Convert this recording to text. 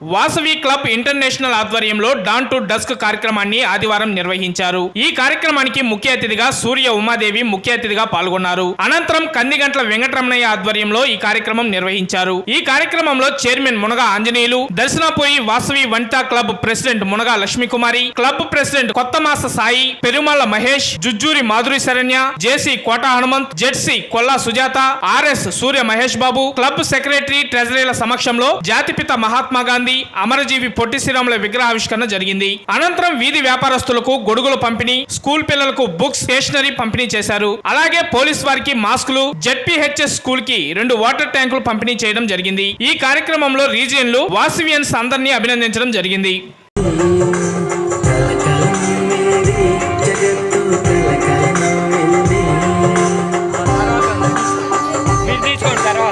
Vasavi club international ఆధ్వర్యంలో dawn to dusk కార్యక్రమాన్ని ఆదివారం నిర్వహించారు. ఈ కార్యక్రమానికి ముఖ్య అతిథిగా సూర్య ఉమాదేవి ముఖ్య అతిథిగా పాల్గొన్నారు. అనంతరం కందిగంట్ల వెంకటరమణయ్య ఆధ్వర్యంలో ఈ కార్యక్రమం నిర్వహించారు. ఈ కార్యక్రమంలో chairman Munaga Anjaneyulu దర్శనపోయి Vasavi Vanitha club president Munaga Lakshmikumari club president Kothamasa Sai Perumalla Mahesh Jujjuri Madhuri Saranya JC Kota Hanumanth ZC Kolla Sujatha RS Surya Mahesh Babu club secretary ట్రెజరీల సమక్షంలో జాతిపిత మహాత్మా గాంధీ అమరజీవి పొట్టి శ్రీరాముల విగ్రహావిష్కరణ జరిగింది. అనంతరం వీధి వ్యాపారస్తులకు గొడుగులు పంపిణీ స్కూల్ పిల్లలకు బుక్స్ స్టేషనరీ పంపిణీ చేశారు. అలాగే పోలీస్ వారికి మాస్కులు జెడ్పీహెచ్ఎస్ స్కూల్కి రెండు వాటర్ ట్యాంకులు పంపిణీ చేయడం జరిగింది. ఈ కార్యక్రమంలో రీజియన్లు వాసివియన్స్ అందరినీ అభినందించడం జరిగింది.